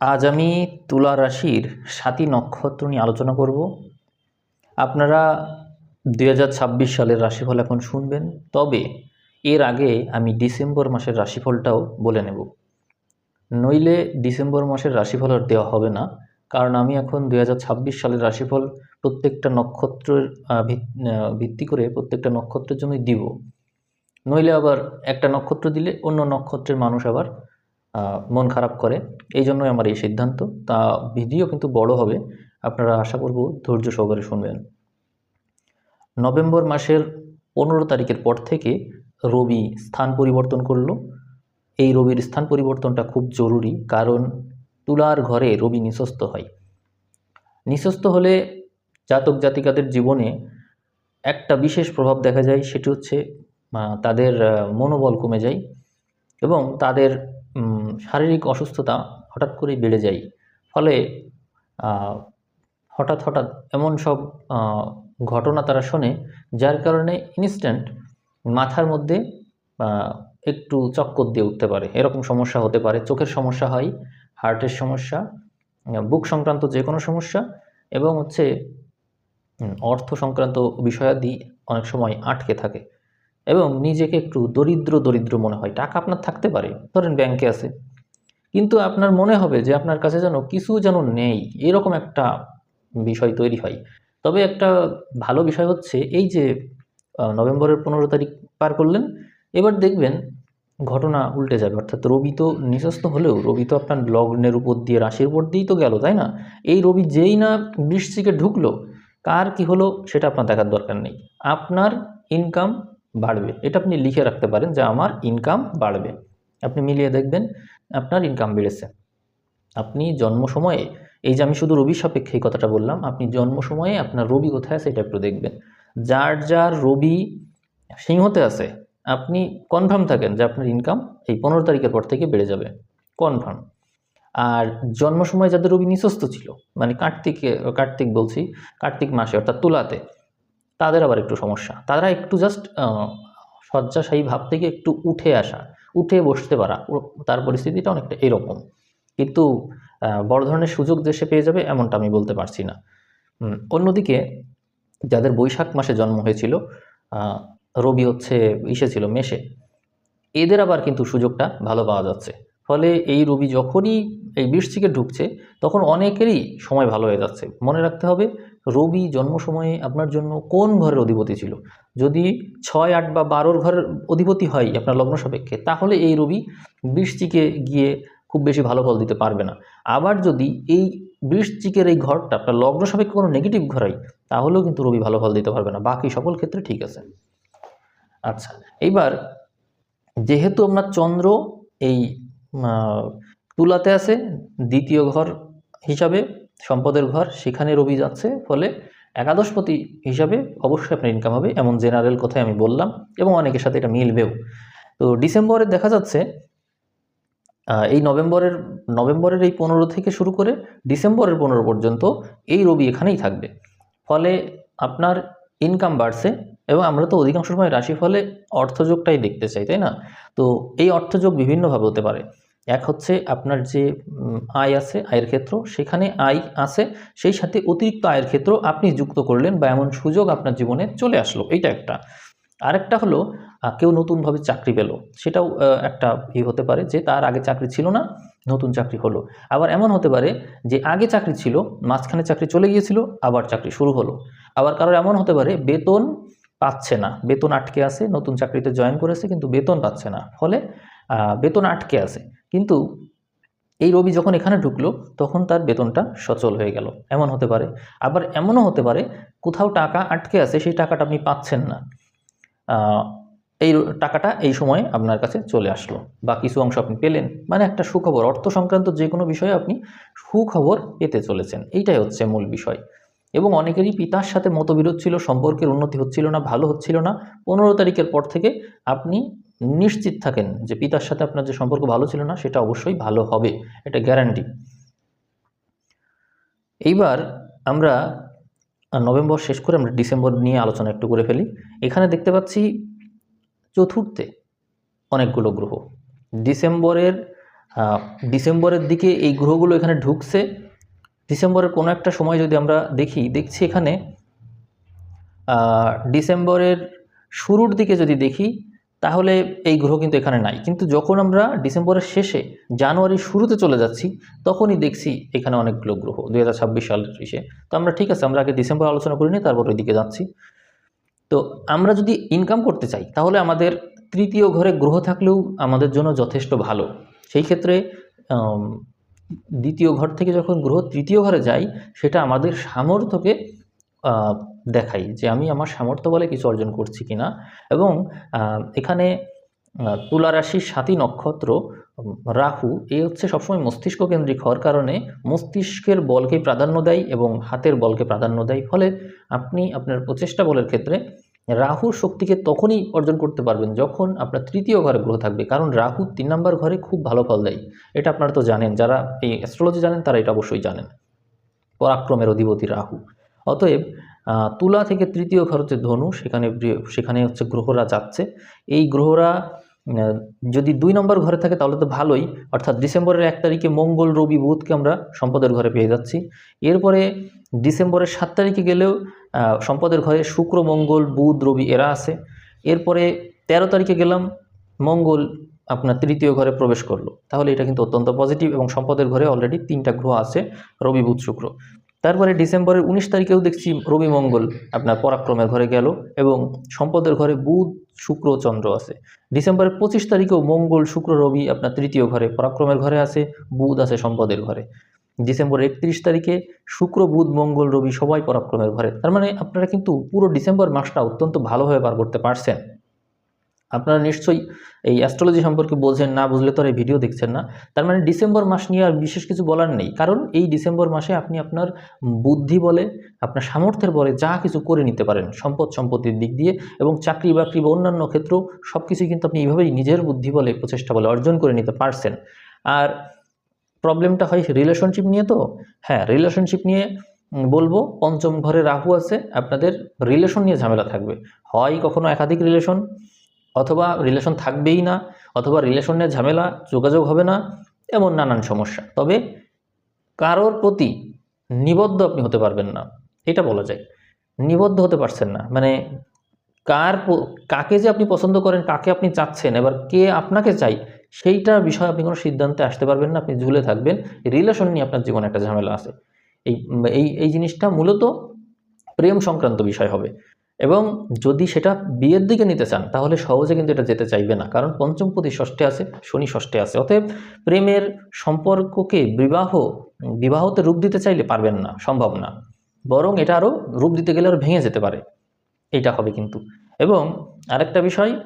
আজ আমি তুলা রাশির সাতই নক্ষত্র নিয়ে আলোচনা করব। আপনারা দুই হাজার ছাব্বিশ সালের রাশিফল এখন শুনবেন, তবে এর আগে আমি ডিসেম্বর মাসের রাশিফলটাও বলে নেব। নইলে ডিসেম্বর মাসের রাশিফল আর দেওয়া হবে না, কারণ আমি এখন দুই হাজার ছাব্বিশ সালের রাশিফল প্রত্যেকটা নক্ষত্রের ভিত্তি করে প্রত্যেকটা নক্ষত্রের জন্যই দিব। নইলে আবার একটা নক্ষত্র দিলে অন্য নক্ষত্রের মানুষ আবার মন খারাপ করে। এই জন্যই আমার এই সিদ্ধান্ত। তা ভিডিও কিন্তু বড় হবে। আপনারা আশা করব ধৈর্য সহকারে শুনবেন। নভেম্বর মাসের পনেরো তারিখের পর থেকে রবি স্থান পরিবর্তন করল। এই রবির স্থান পরিবর্তনটা খুব জরুরি, কারণ তুলার ঘরে রবি নিঃস্বস্ত হয়। নিঃস্বস্ত হলে জাতক জাতিকাদের জীবনে একটা বিশেষ প্রভাব দেখা যায়, সেটি হচ্ছে তাদের মনোবল কমে যায় এবং তাদের শারীরিক অসুস্থতা হঠাৎ করেই বেড়ে যায়। ফলে হঠাৎ হঠাৎ এমন সব ঘটনা তারা শোনে, যার কারণে ইনস্ট্যান্ট মাথার মধ্যে একটু চক্কর দিয়ে উঠতে পারে। এরকম সমস্যা হতে পারে। চোখের সমস্যা হয়, হার্টের সমস্যা, বুক সংক্রান্ত যে কোনো সমস্যা এবং হচ্ছে অর্থ সংক্রান্ত বিষয়াদি অনেক সময় আটকে থাকে। এবং নিজেকে একটু দরিদ্র দরিদ্র মনে হয়। টাকা আপনার থাকতে পারে, ধরেন ব্যাংকে আছে। কিন্তু আপনার মনে হবে যে আপনার কাছে যেন কিছু যেন নেই, এরকম একটা বিষয় তৈরি হয়। তবে একটা ভালো বিষয় হচ্ছে এই যে নভেম্বরের পনেরো তারিখ পার করলেন, এবার দেখবেন ঘটনা উল্টে যাবে। অর্থাৎ রবি তো নিঃস্বস্ত হলেও, রবি তো আপনার লগ্নের উপর দিয়ে, রাশির উপর দিয়েই তো গেল, তাই না? এই রবি যেই না বৃষ্টিকে ঢুকলো, কার কি হলো সেটা আপনার দেখার দরকার নেই। আপনার ইনকাম বাড়বে। এটা আপনি লিখে রাখতে পারেন যে আমার ইনকাম বাড়বে। আপনি মিলিয়ে দেখবেন আপনার ইনকাম বেড়েছে। আপনি জন্ম সময়ে, এই যে আমি শুধু রবি সাপেক্ষে এই কথাটা বললাম, আপনি জন্ম সময়ে আপনার রবি কোথায় আছে এটা একটু দেখবেন। যার যার রবি সিংহতে আছে, আপনি কনফার্ম থাকেন যে আপনার ইনকাম এই পনেরো তারিখের পর থেকে বেড়ে যাবে। কনফার্ম আর জন্ম সময় যাদের রবি নিঃস্বস্ত ছিল মানে কার্তিকে, কার্তিক বলছি, কার্তিক মাসে অর্থাৎ তুলাতে তাদের আবার একটু সমস্যা। তারা একটু জাস্ট শয্যাশায়ী ভাব থেকে একটু উঠে আসা, উঠে বসতে পারা তার পরিস্থিতিটা অনেকটা এরকম। কিন্তু বড় ধরনের সুযোগ দেশে পেয়ে যাবে এমনটা আমি বলতে পারছি না। অন্যদিকে যাদের বৈশাখ মাসে জন্ম হয়েছিল রবি হচ্ছে, ইসে ছিল মেষে, এদের আবার কিন্তু সুযোগটা ভালো পাওয়া যাচ্ছে। ফলে এই রবি যখনই এই বৃষ্টিকে ঢুকছে, তখন অনেকেরই সময় ভালো হয়ে যাচ্ছে। মনে রাখতে হবে রবি জন্ম সময়ে আপনার জন্য কোন ঘরের অধিপতি ছিল? যদি ছয়, আট বা বারোর ঘরের অধিপতি হয় আপনার লগ্ন সাপেক্ষে, তাহলে এই রবি বৃষ্টিকে গিয়ে খুব বেশি ভালো ফল দিতে পারবে না। আবার যদি এই বৃশ্চিকের এই ঘরটা আপনার লগ্ন সাপেক্ষে কোনো নেগেটিভ ঘর হয়, তাহলেও কিন্তু রবি ভালো ফল দিতে পারবে না। বাকি সকল ক্ষেত্রে ঠিক আছে। আচ্ছা এইবার যেহেতু আপনার চন্দ্র এই তুলাতে আছে, দ্বিতীয় ঘর হিসাবে সম্পদের ঘর সেখানে রবি যাচ্ছে ফলে একাদশপতি হিসাবে অবশ্যই আপনার ইনকাম হবে, এমন জেনারেল কথাই আমি বললাম এবং অনেকের সাথে এটা মিলবেও। তো ডিসেম্বরে দেখা যাচ্ছে এই নভেম্বরের নভেম্বরের এই পনেরো থেকে শুরু করে ডিসেম্বরের পনেরো পর্যন্ত এই রবি এখানেই থাকবে। ফলে আপনার ইনকাম বাড়ছে এবং আমরা তো অধিকাংশ সময় রাশি রাশিফলে অর্থযোগটাই দেখতে চাই, তাই না? তো এই অর্থযোগ বিভিন্নভাবে হতে পারে। এক হচ্ছে আপনার যে আয় আছে, আয়ের ক্ষেত্র, সেখানে আয় আছে, সেই সাথে অতিরিক্ত আয়ের ক্ষেত্র আপনি যুক্ত করলেন বা এমন সুযোগ আপনার জীবনে চলে আসলো, এইটা একটা। আরেকটা হলো কেউ নতুনভাবে চাকরি পেল, সেটাও একটা ই হতে পারে যে তার আগে চাকরি ছিল না, নতুন চাকরি হলো। আবার এমন হতে পারে যে আগে চাকরি ছিল, মাঝখানে চাকরি চলে গিয়েছিল, আবার চাকরি শুরু হলো। আবার কারোর এমন হতে পারে, বেতন পাচ্ছে না, বেতন আটকে আছে, নতুন চাকরিতে জয়েন করেছে, কিন্তু বেতন পাচ্ছে না। ফলে বেতন আটকে আছে। কিন্তু এই রবি যখন এখানে ঢুকলো, তখন তার বেতনটা সচল হয়ে গেল। এমন হতে পারে। আবার এমনও হতে পারে, কোথাও টাকা আটকে আছে, সেই টাকাটা আপনি পাচ্ছেন না। এই টাকাটা এই সময়ে আপনার কাছে চলে আসলো। বা কিছু অংশ আপনি পেলেন। মানে একটা সুখবর, অর্থ সংক্রান্ত যে কোনো বিষয়ে আপনি সুখবর পেতে চলেছেন। এইটাই হচ্ছে মূল বিষয়। এবং অনেকেরই পিতার সাথে মতবিরোধ ছিল, সম্পর্কের উন্নতি হচ্ছিল না, ভালো হচ্ছিল না। পনেরো তারিখের পর থেকে আপনি নিশ্চিত থাকেন যে পিতার সাথে আপনার যে সম্পর্ক ভালো ছিল না, সেটা অবশ্যই ভালো হবে। এটা গ্যারান্টি এইবার আমরা নভেম্বর শেষ করে আমরা ডিসেম্বর নিয়ে আলোচনা একটু করে ফেলি। এখানে দেখতে পাচ্ছি চতুর্থে অনেকগুলো গ্রহ। ডিসেম্বরের ডিসেম্বরের দিকে এই গ্রহগুলো এখানে ঢুকছে। ডিসেম্বরের কোনো একটা সময় যদি আমরা দেখি, দেখছি এখানে ডিসেম্বরের শুরুর দিকে যদি দেখি তাহলে এই গ্রহ কিন্তু এখানে নাই। কিন্তু যখন আমরা ডিসেম্বরের শেষে জানুয়ারির শুরুতে চলে যাচ্ছি, তখনই দেখছি এখানে অনেকগুলো গ্রহ, দুই হাজার ছাব্বিশ সালের শেষে তো আমরা ঠিক আছে, আমরা আগে ডিসেম্বর আলোচনা করিনি, তারপর ওই দিকে যাচ্ছি। তো আমরা যদি ইনকাম করতে চাই, তাহলে আমাদের তৃতীয় ঘরে গ্রহ থাকলেও আমাদের জন্য যথেষ্ট ভালো। সেই ক্ষেত্রে দ্বিতীয় ঘর থেকে যখন গ্রহ তৃতীয় ঘরে যায়, সেটা আমাদের সামর্থ্যকে দেখাই যে আমি আমার সামর্থ্য বলে কিছু অর্জন করছি কিনা এবং এখানে আহ, তুলা রাশির সাতই নক্ষত্র রাহু এ হচ্ছে সবসময় মস্তিষ্ক কেন্দ্রিক হওয়ার কারণে মস্তিষ্কের বলকে প্রাধান্য দেয় এবং হাতের বলকে প্রাধান্য দেয়। ফলে আপনি আপনার প্রচেষ্টা বলের ক্ষেত্রে রাহুর শক্তিকে তখনই অর্জন করতে পারবেন যখন আপনার তৃতীয় ঘরে গ্রহ থাকবে। কারণ রাহু তিন নম্বর ঘরে খুব ভালো ফল দেয়। এটা আপনারা তো জানেন। যারা এই অ্যাস্ট্রোলজি জানেন তারা এটা অবশ্যই জানেন। পরাক্রমের অধিপতি রাহু। অতএব তুলা থেকে তৃতীয় ঘর হচ্ছে ধনু, সেখানে সেখানে হচ্ছে গ্রহরা যাচ্ছে। এই গ্রহরা যদি দুই নম্বর ঘরে থাকে তাহলে তো ভালোই। অর্থাৎ ডিসেম্বরের এক তারিখে মঙ্গল, রবি, বুধকে আমরা সম্পদের ঘরে পেয়ে যাচ্ছি। এরপরে ডিসেম্বরের সাত তারিখে গেলেও সম্পদের ঘরে শুক্র, মঙ্গল, বুধ, রবি এরা আছে। এরপরে তেরো তারিখে গেলাম, মঙ্গল আপনার তৃতীয় ঘরে প্রবেশ করল। তাহলে এটা কিন্তু অত্যন্ত পজিটিভ এবং সম্পদের ঘরে অলরেডি তিনটা গ্রহ আছে, রবি, বুধ, শুক্র। তারপরে ডিসেম্বরের উনিশ তারিখেও দেখছি রবি মঙ্গল আপনার পরাক্রমের ঘরে গেল এবং সম্পদের ঘরে বুধ, শুক্র, চন্দ্র আছে। ডিসেম্বরের পঁচিশ তারিখেও মঙ্গল, শুক্র, রবি আপনার তৃতীয় ঘরে, পরাক্রমের ঘরে আছে, বুধ আছে সম্পদের ঘরে। ডিসেম্বর একত্রিশ তারিখে শুক্র, বুধ, মঙ্গল, রবি সবাই পরাক্রমের ঘরে। তার মানে আপনারা কিন্তু পুরো ডিসেম্বর মাসটা অত্যন্ত ভালোভাবে পার করতে পারছেন। আপনারা নিশ্চয়ই এই অ্যাস্ট্রোলজি সম্পর্কে বোঝেন না বুঝলে তো আর এই ভিডিও দেখছেন না। তার মানে ডিসেম্বর মাস নিয়ে আর বিশেষ কিছু বলার নেই। কারণ এই ডিসেম্বর মাসে আপনি আপনার বুদ্ধি বলে, আপনার সামর্থ্যের বলে যা কিছু করে নিতে পারেন। সম্পদ, সম্পত্তির দিক দিয়ে এবং চাকরি বাকরি বা অন্যান্য ক্ষেত্রেও সব কিছুই কিন্তু আপনি এইভাবেই নিজের বুদ্ধি বলে, প্রচেষ্টা বলে অর্জন করে নিতে পারছেন। আর প্রবলেমটা হয় রিলেশনশিপ নিয়ে তো? হ্যাঁ রিলেশনশিপ নিয়ে বলব, পঞ্চম ঘরে রাহু আছে, আপনাদের রিলেশন নিয়ে ঝামেলা থাকবে। হয় কখনো একাধিক রিলেশন অথবা রিলেশন থাকবেই না, অথবা রিলেশনের ঝামেলা, যোগাযোগ হবে না, এমন নানান সমস্যা। তবে কারোর প্রতি নিবদ্ধ আপনি হতে পারবেন না, এটা বলা যায়। নিবদ্ধ হতে পারছেন না মানে কার কাকে যে আপনি পছন্দ করেন, কাকে আপনি চাচ্ছেন, এবার কে আপনাকে চাই সেইটার বিষয়ে আপনি কোনো সিদ্ধান্তে আসতে পারবেন না, আপনি ঝুলে থাকবেন রিলেশন নিয়ে আপনার জীবনে একটা ঝামেলা আছে। এই এই এই জিনিসটা মূলত প্রেম সংক্রান্ত বিষয় হবে। এবং যদি সেটা বিয়ের দিকে নিতে চান, তাহলে সহজে কিন্তু এটা যেতে চাইবে না। কারণ পঞ্চম পঞ্চমপতি ষষ্ঠে আছে, শনি ষষ্ঠে আছে। অতএব প্রেমের সম্পর্ককে বিবাহ, বিবাহতে রূপ দিতে চাইলে পারবেন না, সম্ভব না। বরং এটা আরও রূপ দিতে গেলে আরও ভেঙে যেতে পারে। এইটা হবে কিন্তু। এবং আরেকটা বিষয়,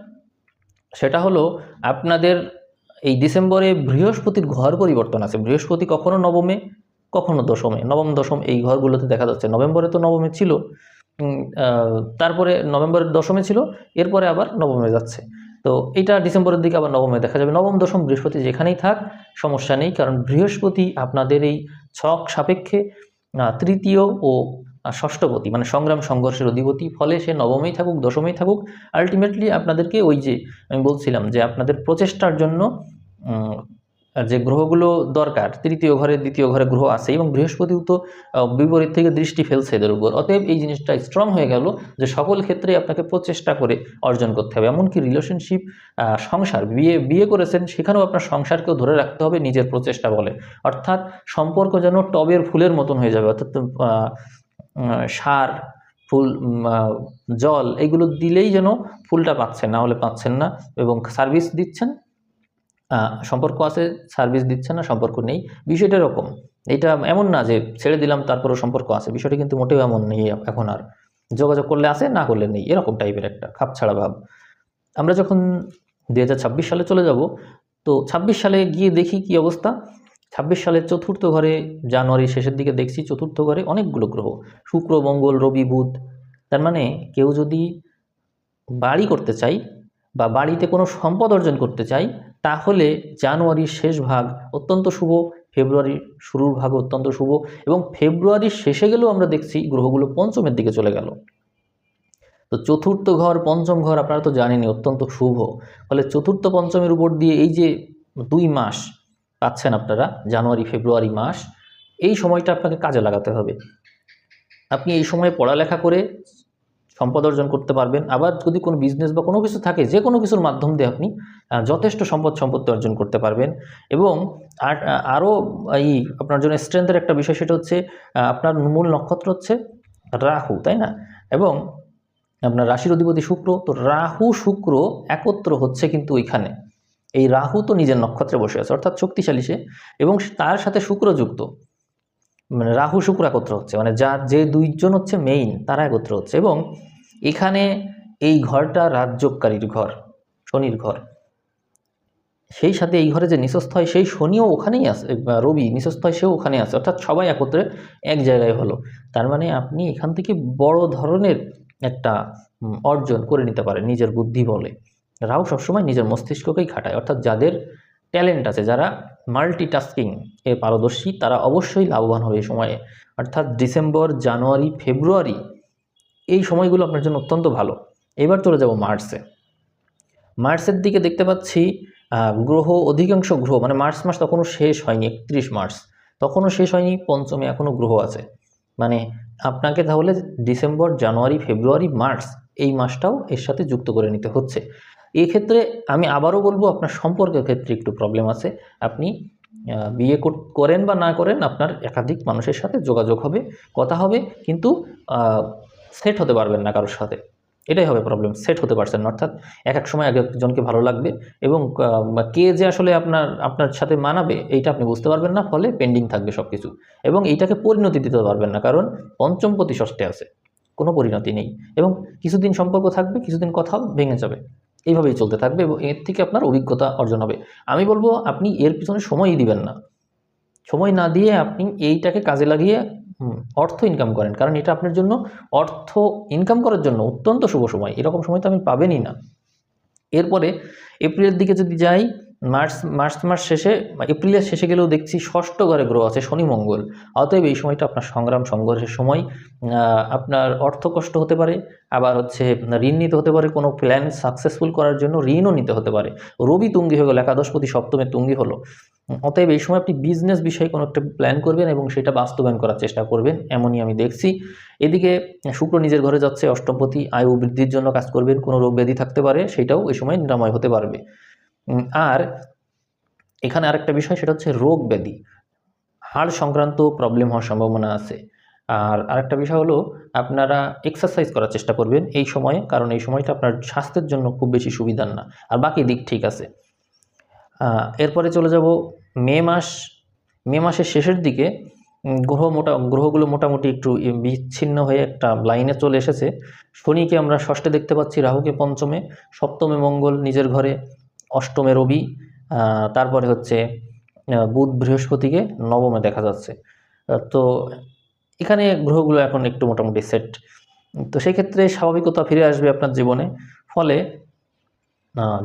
সেটা হলো আপনাদের এই ডিসেম্বরে বৃহস্পতির ঘর পরিবর্তন আছে। বৃহস্পতি কখনো নবমে, কখনো দশমে। নবম, দশম এই ঘরগুলোতে দেখা যাচ্ছে। নভেম্বরে তো নবমে ছিল। তারপরে নভেম্বরের দশমে ছিল, এরপরে আবার নবমে যাচ্ছে। তো এটা ডিসেম্বরের দিকে আবার নবমে দেখা যাবে। নবম, দশম, বৃহস্পতি যেখানেই থাক, সমস্যা নেই, কারণ বৃহস্পতি আপনাদের এই ছক সাপেক্ষে তৃতীয় ও ষষ্ঠপতি মানে সংগ্রাম সংঘর্ষের অধিপতি। ফলে সে নবমেই থাকুক, দশমেই থাকুক আলটিমেটলি আপনাদেরকে ওই যে আমি বলছিলাম যে আপনাদের প্রচেষ্টার জন্য যে গ্রহগুলো দরকার, তৃতীয় ঘরে, দ্বিতীয় ঘরে গ্রহ আছে এবং বৃহস্পতিও তো বিপরীত থেকে দৃষ্টি ফেলছে এদের উপর। অতএব এই জিনিসটা স্ট্রং হয়ে গেল যে সকল ক্ষেত্রে আপনাকে প্রচেষ্টা করে অর্জন করতে হবে। এমনকি রিলেশনশিপ সংসার, বিয়ে বিয়ে করেছেন, সেখানেও আপনার সংসারকেও ধরে রাখতে হবে নিজের প্রচেষ্টা বলে। অর্থাৎ সম্পর্ক যেন টবের ফুলের মতন হয়ে যাবে, অর্থাৎ সার, ফুল জল, এগুলো দিলেই যেন ফুলটা পাচ্ছেন, না হলে পাচ্ছেন না এবং সার্ভিস দিচ্ছেন সম্পর্ক আছে সার্ভিস দিচ্ছে না, সম্পর্ক নেই। বিষয়টা এরকম। এটা এমন না যে ছেড়ে দিলাম, তারপরেও সম্পর্ক আছে। বিষয়টা কিন্তু মোটেও এমন নেই এখন আর। যোগাযোগ করলে আছে, না করলে নেই। এরকম টাইপের একটা খাপ ছাড়া ভাব। আমরা যখন দু হাজার ছাব্বিশ সালে চলে যাব, তো ছাব্বিশ সালে গিয়ে দেখি কি অবস্থা। ছাব্বিশ সালের চতুর্থ ঘরে জানুয়ারি শেষের দিকে দেখছি চতুর্থ ঘরে অনেকগুলো গ্রহ। শুক্র, মঙ্গল, রবি, বুধ। তার মানে কেউ যদি বাড়ি করতে চাই বা বাড়িতে কোনো সম্পদ অর্জন করতে চাই তাহলে জানুয়ারির শেষ ভাগ অত্যন্ত শুভ, ফেব্রুয়ারির শুরুর ভাগ অত্যন্ত শুভ এবং ফেব্রুয়ারির শেষে গেলেও আমরা দেখছি গ্রহগুলো পঞ্চমের দিকে চলে গেল। তো চতুর্থ ঘর, পঞ্চম ঘর আপনারা তো জানেনই অত্যন্ত শুভ। ফলে চতুর্থ পঞ্চমের উপর দিয়ে এই যে দুই মাস পাচ্ছেন আপনারা, জানুয়ারি, ফেব্রুয়ারি মাস, এই সময়টা আপনাকে কাজে লাগাতে হবে। আপনি এই সময়ে পড়ালেখা করে সম্পদ অর্জন করতে পারবেন। আবার যদি কোনো বিজনেস বা কোনো কিছু থাকে, যে কোনো কিছুর মাধ্যম দিয়ে আপনি যথেষ্ট সম্পদ সম্পত্তি অর্জন করতে পারবেন। এবং আর আরও এই আপনার জন্য স্ট্রেংথের একটা বিষয় সেটা হচ্ছে আপনার মূল নক্ষত্র হচ্ছে রাহু, তাই না? এবং আপনার রাশির অধিপতি শুক্র, তো রাহু, শুক্র একত্র হচ্ছে কিন্তু ওইখানে। এই রাহু তো নিজের নক্ষত্রে বসে আছে, অর্থাৎ শক্তিশালী সে। এবং তার সাথে শুক্র যুক্ত। মানে রাহু শুক্র একত্র হচ্ছে মানে যা যে দুইজন হচ্ছে মেইন তারা একত্র হচ্ছে এবং এখানে এই ঘরটা রাজযোগকারীর ঘর, শনির ঘর। সেই সাথে এই ঘরে যে নিঃস্বস্থ হয় সেই শনিও ওখানেই বা রবি নিঃস্বস্থ হয় সেও ওখানে আছে, অর্থাৎ সবাই একত্রে এক জায়গায় হলো। তার মানে আপনি এখান থেকে বড় ধরনের একটা অর্জন করে নিতে পারেন নিজের বুদ্ধি বলে। রাহু সবসময় নিজের মস্তিষ্ককেই খাটায়, অর্থাৎ যাদের ট্যালেন্ট আছে, যারা মাল্টিটাস্কিং এ পারদর্শী, তারা অবশ্যই লাভবান হবে এই সময়ে। অর্থাৎ ডিসেম্বর, জানুয়ারি, ফেব্রুয়ারি, এই সময়গুলো আপনার জন্য অত্যন্ত ভালো। এবার চলে যাব মার্চে। মার্চের দিকে দেখতে পাচ্ছি গ্রহ, অধিকাংশ গ্রহ মানে মার্চ মাস তখনও শেষ হয়নি, একত্রিশ মার্চ। তখনও শেষ হয়নি, পঞ্চমে এখনও গ্রহ আছে। মানে আপনাকে তাহলে ডিসেম্বর, জানুয়ারি, ফেব্রুয়ারি, মার্চ এই মাসটাও এর সাথে যুক্ত করে নিতে হচ্ছে। এই ক্ষেত্রে আমি আবারও বলব, আপনার সম্পর্কের ক্ষেত্রে একটু প্রবলেম আছে। আপনি বিয়ে করেন বা না করেন, আপনার একাধিক মানুষের সাথে যোগাযোগ হবে, কথা হবে, কিন্তু সেট হতে পারবেন না কারোর সাথে। এটাই হবে প্রবলেম সেট হতে পারছেন অর্থাৎ এক এক সময় এক একজনকে ভালো লাগবে এবং কে যে আসলে আপনার আপনার সাথে মানাবে, এইটা আপনি বুঝতে পারবেন না, ফলে পেন্ডিং থাকবে সব কিছু এবং এইটাকে পরিণতি দিতে পারবেন না, কারণ পঞ্চম প্রতি ষষ্ঠে আছে, কোনো পরিণতি নেই। এবং কিছুদিন সম্পর্ক থাকবে, কিছুদিন কথাও ভেঙে যাবে। এইভাবেই চলতে থাকবে এবং এর থেকে আপনার অভিজ্ঞতা অর্জন হবে। আমি বলব, আপনি এর পিছনে সময়ই দিবেন না। সময় না দিয়ে আপনি এইটাকে কাজে লাগিয়ে অর্থ ইনকাম করেন। কারণ এটা আপনার জন্য অর্থ ইনকাম করার জন্য অত্যন্ত শুভ সময়। এরকম সময় তো আপনি পাবেনই না। এরপরে এপ্রিলের দিকে যদি যাই মার্চ মার্চ মাস শেষে, এপ্রিলের শেষে গেলেও দেখছি ষষ্ঠ ঘরে গ্রহ আছে শনি মঙ্গল। অতএব এই সময়টা আপনার সংগ্রাম, সংঘর্ষের সময়। আপনার অর্থ কষ্ট হতে পারে, আবার হচ্ছে ঋণ নিতে হতে পারে, কোনো প্ল্যান সাকসেসফুল করার জন্য ঋণও নিতে হতে পারে। রবি তুঙ্গি হয়ে গেল, একাদশপতি, সপ্তমে তুঙ্গি হলো। অতএব এই সময় আপনি বিজনেস বিষয়ে কোনো একটা প্ল্যান করবেন এবং সেটা বাস্তবায়ন করার চেষ্টা করবেন, এমনই আমি দেখছি। এদিকে শুক্র নিজের ঘরে যাচ্ছে, অষ্টমপতি, আয়ু বৃদ্ধির জন্য কাজ করবেন, কোনো রোগ ব্যাধি থাকতে পারে, সেটাও এই সময় নিরাময় হতে পারবে। আর এখানে আরেকটা বিষয়, সেটা হচ্ছে রোগ ব্যাধি। হাড় সংক্রান্ত প্রবলেম হওয়ার সম্ভাবনা আছে। আর আরেকটা বিষয় হলো, আপনারা এক্সারসাইজ করার চেষ্টা করবেন এই সময়ে, কারণ এই সময়টা আপনার স্বাস্থ্যের জন্য খুব বেশি সুবিধার না। আর বাকি দিক ঠিক আছে। এরপরে চলে যাব মে মাস। মে মাসের শেষের দিকে গ্রহ মোটা, গ্রহগুলো মোটামুটি একটু বিচ্ছিন্ন হয়ে একটা লাইনে চলে এসেছে। শনিকে আমরা ষষ্ঠে দেখতে পাচ্ছি, রাহুকে পঞ্চমে। সপ্তমে মঙ্গল নিজের ঘরে। অষ্টমে রবি তারপরে হচ্ছে বুধ বৃহস্পতিকে নবমে দেখা যাচ্ছে। তো এখানে গ্রহগুলো এখন একটু মোটামুটি সেট তো সেক্ষেত্রে স্বাভাবিকতা ফিরে আসবে আপনার জীবনে। ফলে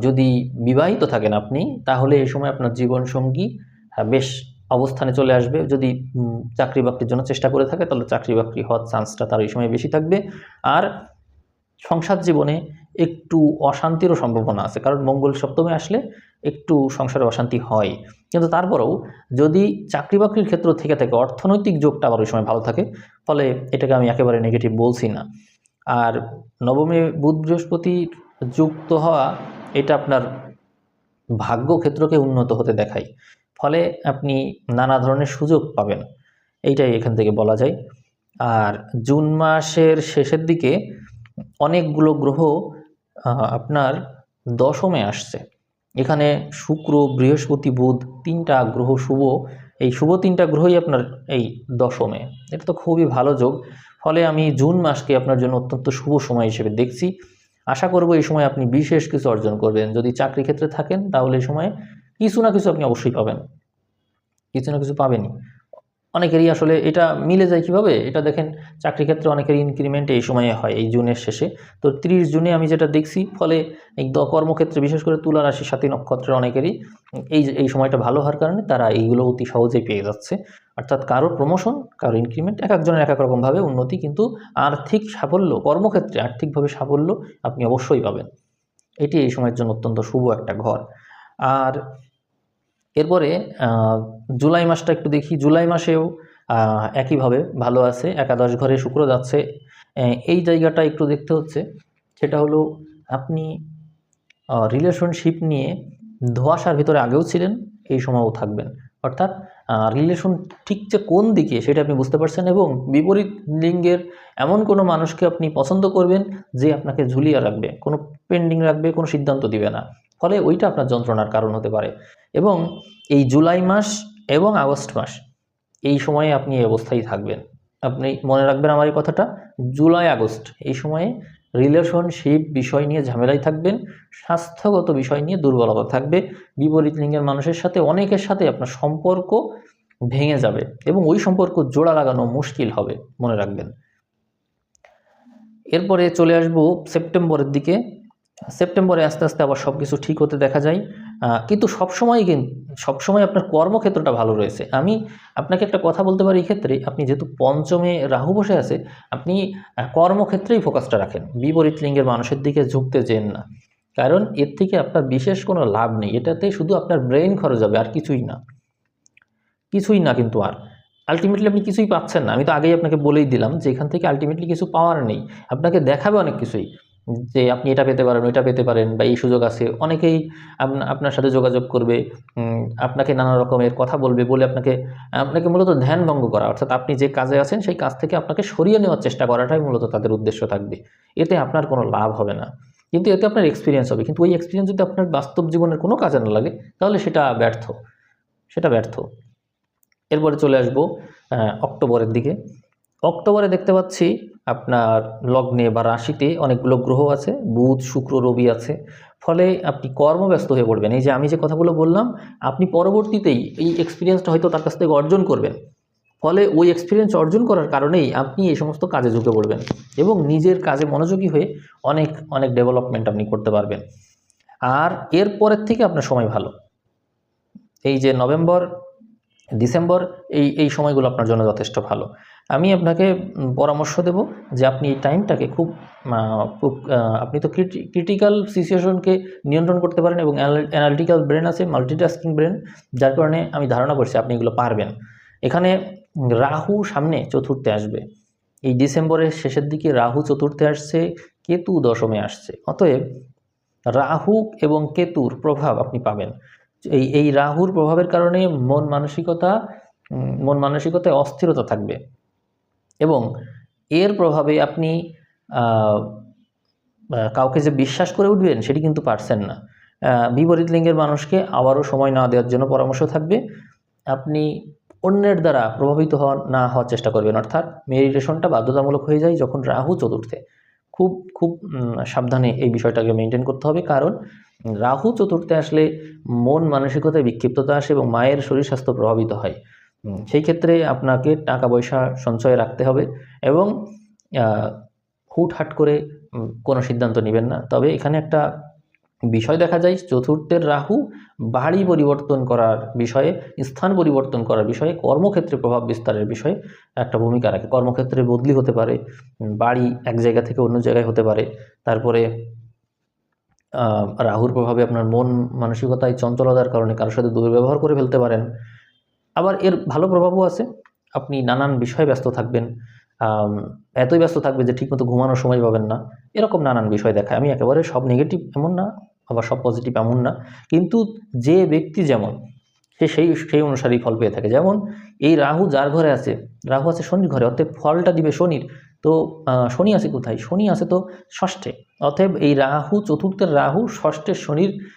যদি বিবাহিত থাকেন আপনি তাহলে এই সময় আপনার জীবনসঙ্গী আহ, বেশ অবস্থানে চলে আসবে। যদি চাকরি বাকরির জন্য চেষ্টা করে থাকে তাহলে চাকরি বাকরি হওয়ার চান্সটা তার এই সময় বেশি থাকবে। আর সংসার জীবনে একটু অশান্তিরও সম্ভাবনা আছে। কারণ মঙ্গল সপ্তমে আসলে একটু সংসারে অশান্তি হয়। কিন্তু তারপরেও যদি চাকরি বাকরির ক্ষেত্র থেকে থাকে, অর্থনৈতিক যোগটা আবার ওই সময় ভালো থাকে, ফলে এটাকে আমি একেবারে নেগেটিভ বলছি না। আর নবমে বুধ বৃহস্পতি যুক্ত হওয়া, এটা আপনার ভাগ্য ক্ষেত্রকে উন্নত হতে দেখায়। ফলে আপনি নানা ধরনের সুযোগ পাবেন। এইটাই এখান থেকে বলা যায়। আর জুন মাসের শেষের দিকে অনেকগুলো গ্রহ আপনার দশমে আসছে। এখানে শুক্র, বৃহস্পতি, বুধ তিনটা গ্রহ শুভ। এই শুভ তিনটা গ্রহই আপনার এই দশমে। এটা তো খুবই ভালো যোগ। ফলে আমি জুন মাসকে আপনার জন্য অত্যন্ত শুভ সময় হিসেবে দেখছি। আশা করব এই সময় আপনি বিশেষ কিছু অর্জন করবেন। যদি চাকরি ক্ষেত্রে থাকেন, তাহলে এই সময় কিছু না কিছু আপনি অবশ্যই পাবেন। কিছু না কিছু পাবেনই। অনেকেরই আসলে এটা মিলে যায় কীভাবে? এটা দেখেন, চাকরি ক্ষেত্রে অনেকের ইনক্রিমেন্ট এই সময়ে হয়, এই জুনের শেষে। তো তিরিশ জুনে আমি যেটা দেখছি, ফলে এই কর্মক্ষেত্রে বিশেষ করে তুলা রাশি, সাথী নক্ষত্রের অনেকেরই এই এই সময়টা ভালো হওয়ার কারণে তারা এইগুলো অতি সহজেই পেয়ে যাচ্ছে। অর্থাৎ কারও প্রমোশন কারও ইনক্রিমেন্ট এক একজনের এক এক রকমভাবে উন্নতি কিন্তু আর্থিক সাফল্য, কর্মক্ষেত্রে আর্থিকভাবে সাফল্য আপনি অবশ্যই পাবেন। এটি এই সময়ের জন্য অত্যন্ত শুভ একটা ঘর। আর এরপরে জুলাই মাসটা একটু দেখি, জুলাই মাসেও একইভাবে ভালো আছে, একাদশ ঘরে শুক্র যাচ্ছে। এই জায়গাটা একটু দেখতে হচ্ছে, সেটা হলো আপনি রিলেশনশিপ নিয়ে ধোয়াশার ভিতরে আগেও ছিলেন, এই সময়ও থাকবেন। অর্থাৎ রিলেশন ঠিক যে কোন দিকে সেটা আপনি বুঝতে পারছেন এবং বিপরীত লিঙ্গের এমন কোনো মানুষকে আপনি পছন্দ করবেন যে আপনাকে ঝুলিয়ে রাখবে, কোনো পেন্ডিং রাখবে, কোনো সিদ্ধান্ত দিবে না। ফলে ওইটা আপনার যন্ত্রণার কারণ হতে পারে। এবং এই জুলাই মাস এবং আগস্ট মাস, এই সময়ে আপনি এই অবস্থায় থাকবেন। আপনি মনে রাখবেন আমার এই কথাটা, জুলাই, আগস্ট, এই সময়ে রিলেশনশিপ বিষয় নিয়ে ঝামেলায় থাকবেন, স্বাস্থ্যগত বিষয় নিয়ে দুর্বলতা থাকবে, বিপরীত লিঙ্গের মানুষের সাথে, অনেকের সাথে আপনার সম্পর্ক ভেঙে যাবে এবং ওই সম্পর্ক জোড়া লাগানো মুশকিল হবে, মনে রাখবেন। এরপরে চলে আসব সেপ্টেম্বরের দিকে। সেপ্টেম্বরে আস্তে আস্তে আবার সব কিছু ঠিক হতে দেখা যায়। কিন্তু সবসময় কিন্তু সবসময় আপনার কর্মক্ষেত্রটা ভালো রয়েছে। আমি আপনাকে একটা কথা বলতে পারি ক্ষেত্রে আপনি যেহেতু পঞ্চমে রাহু বসে আছে, আপনি কর্মক্ষেত্রেই ফোকাসটা রাখেন। বিপরীত লিঙ্গের মানুষের দিকে ঝুঁকতে চেন না। কারণ এর থেকে আপনার বিশেষ কোনো লাভ নেই। এটাতে শুধু আপনার ব্রেন খরচ হবে, আর কিছুই না। কিছুই না কিন্তু আর। আলটিমেটলি আপনি কিছুই পাচ্ছেন না। আমি তো আগেই আপনাকে বলেই দিলাম যে এখান থেকে আলটিমেটলি কিছু পাওয়ার নেই। আপনাকে দেখাবে অনেক কিছুই। যে আপনি এটা পেতে পারেন, ওইটা পেতে পারেন বা এই সুযোগ আছে। অনেকেই আপনা- আপনার সাথে যোগাযোগ করবে আপনাকে নানা রকমের কথা বলবে, বলে আপনাকে আপনাকে মূলত ধ্যান ভঙ্গ করা। অর্থাৎ আপনি যে কাজে আছেন, সেই কাজ থেকে আপনাকে সরিয়ে নেওয়ার চেষ্টা করাটাই মূলত তাদের উদ্দেশ্য থাকবে। এতে আপনার কোনো লাভ হবে না। কিন্তু এতে আপনার এক্সপিরিয়েন্স হবে। কিন্তু ওই এক্সপিরিয়েন্স যদি আপনার বাস্তব জীবনের কোনো কাজে না লাগে, তাহলে সেটা ব্যর্থ। সেটা ব্যর্থ। এরপরে চলে আসব অক্টোবরের দিকে। অক্টোবরে দেখতে পাচ্ছি আপনার লগ্নে বা রাশিতে অনেকগুলো গ্রহ আছে, বুধ, শুক্র, রবি আছে। ফলে আপনি কর্মব্যস্ত হয়ে পড়বেন। এই যে আমি যে কথাগুলো বললাম, আপনি পরবর্তীতেই এই এক্সপিরিয়েন্সটা হয়তো তার কাছ থেকে অর্জন করবেন। ফলে ওই এক্সপিরিয়েন্স অর্জন করার কারণেই আপনি এই সমস্ত কাজে ঝুঁকে পড়বেন এবং নিজের কাজে মনোযোগী হয়ে অনেক অনেক ডেভেলপমেন্ট আপনি করতে পারবেন। আর এর পরের থেকে আপনার সময় ভালো। এই যে নভেম্বর ডিসেম্বর এই এই সময়গুলো আপনার জন্য যথেষ্ট ভালো। আমি আপনাকে পরামর্শ দেব যে আপনি এই টাইমটাকে খুব আপনি তো ক্রিটিক্যাল সিচুয়েশনকে নিয়ন্ত্রণ করতে পারেন এবং অ্যানালিটিক্যাল ব্রেন আছে, মাল্টিটাস্কিং ব্রেন, যার কারণে আমি ধারণা করছি আপনি এগুলো পারবেন। এখানে রাহু সামনে চতুর্থে আসবে। এই ডিসেম্বরের শেষের দিকে রাহু চতুর্থে আসছে, কেতু দশমে আসছে। অতএব রাহু এবং কেতুর প্রভাব আপনি পাবেন। এই এই রাহুর প্রভাবের কারণে মন মানসিকতা মন মানসিকতায় অস্থিরতা থাকবে। এবং এর প্রভাবে আপনি কাউকে যে বিশ্বাস করে উঠবেন সেটি কিন্তু পারছেন না। বিপরীত লিঙ্গের মানুষকে আবারও সময় না দেওয়ার জন্য পরামর্শ থাকবে। আপনি অন্যের দ্বারা প্রভাবিত হওয়া, না হওয়ার চেষ্টা করবেন। অর্থাৎ মেডিটেশনটা বাধ্যতামূলক হয়ে যায় যখন রাহু চতুর্থে। খুব খুব সাবধানে এই বিষয়টাকে মেনটেন করতে হবে। কারণ রাহু চতুর্থে আসলে মন মানসিকতায় বিক্ষিপ্ততা আসে এবং মায়ের শরীর স্বাস্থ্য প্রভাবিত হয়। সেই ক্ষেত্রে আপনাকে টাকা পয়সা সঞ্চয় রাখতে হবে এবং হুটহাট করে কোনো সিদ্ধান্ত নেবেন না। তবে এখানে একটা বিষয় দেখা যায়, চতুর্থের রাহু বাড়ি পরিবর্তন করার বিষয়ে, স্থান পরিবর্তন করার বিষয়ে, কর্মক্ষেত্রে প্রভাব বিস্তারের বিষয়ে একটা ভূমিকা রাখে। কর্মক্ষেত্রে বদলি হতে পারে বাড়ি এক জায়গা থেকে অন্য জায়গায় হতে পারে, তারপরে রাহুর প্রভাবে আপনার মন মানসিকতায় চঞ্চলতার কারণে কারোর সাথে দুর্ব্যবহার করে ফেলতে পারেন। আবার এর ভালো প্রভাবও আছে। আপনি নানান বিষয়ে ব্যস্ত থাকবেন। এতই ব্যস্ত থাকবে যে ঠিকমতো ঘুমানোর সময় পাবেন না। এরকম নানান বিষয় দেখায়। আমি একেবারে সব নেগেটিভ এমন না, আবার সব পজিটিভ এমন না। কিন্তু যে ব্যক্তি যেমন, সে সেই সেই অনুসারেই ফল পেয়ে থাকে। যেমন, এই রাহু যার ঘরে আছে, রাহু আছে শনির ঘরে অর্থাৎ ফলটা দিবে শনির। তো শনি আছে কোথায়? শনি আছে তো ষষ্ঠে। অতএব এই রাহু, চতুর্থের রাহু ষষ্ঠের শনির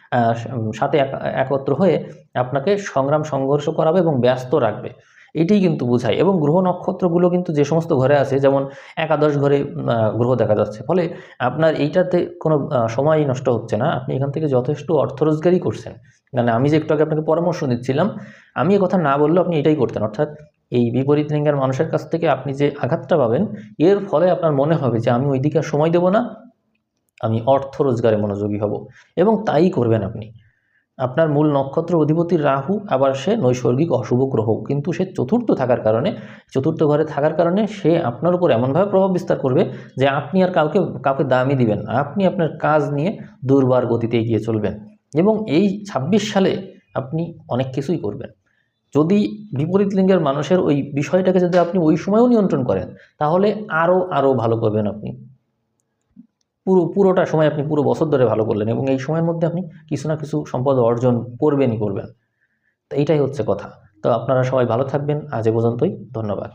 সাথে এক- একত্র হয়ে আপনাকে সংগ্রাম সংঘর্ষ করাবে এবং ব্যস্ত রাখবে। এটাই কিন্তু বোঝায়। এবং গ্রহ নক্ষত্রগুলো কিন্তু যে সমস্ত ঘরে আছে, যেমন একাদশ ঘরে গ্রহ দেখা যাচ্ছে। ফলে আপনার এইটাতে কোনো সময়ই নষ্ট হচ্ছে না। আপনি এখান থেকে যথেষ্ট অর্থ রোজগারই করছেন। মানে আমি যে একটু আগে আপনাকে পরামর্শ দিচ্ছিলাম, আমি কথা না বললেও আপনি এটাই করতেন। অর্থাৎ এই বিপরীত লিঙ্গের মানুষের কাছ থেকে আপনি যে আঘাতটা পাবেন, এর ফলে আপনার মনে হবে যে আমি ওই দিকে সময় দেবো না, আমি অর্থ রোজগারে মনোযোগী হব। এবং তাই করবেন আপনি। আপনার মূল নক্ষত্র অধিপতি রাহু, আবার সে নৈসর্গিক অশুভ গ্রহ। কিন্তু সে চতুর্থ থাকার কারণে, চতুর্থ ঘরে থাকার কারণে সে আপনার উপর এমনভাবে প্রভাব বিস্তার করবে যে আপনি আর কাউকে কাউকে দামই দিবেন আপনি আপনার কাজ নিয়ে দুর্বার গতিতে এগিয়ে চলবেন। এবং এই ২৬ সালে আপনি অনেক কিছুই করবেন। যদি বিপরীত লিঙ্গের মানুষের ওই বিষয়টাকে যদি আপনি ওই সময়ও নিয়ন্ত্রণ করেন, তাহলে আরও আরও ভালো করবেন আপনি। পুরো, পুরোটা সময় আপনি পুরো বছর ধরে ভালো করলেন এবং এই সময়ের মধ্যে আপনি কিছু না কিছু সম্পদ অর্জন করবেনই করবেন। তো এইটাই হচ্ছে কথা। তো আপনারা সবাই ভালো থাকবেন। আজ এ পর্যন্তই। ধন্যবাদ।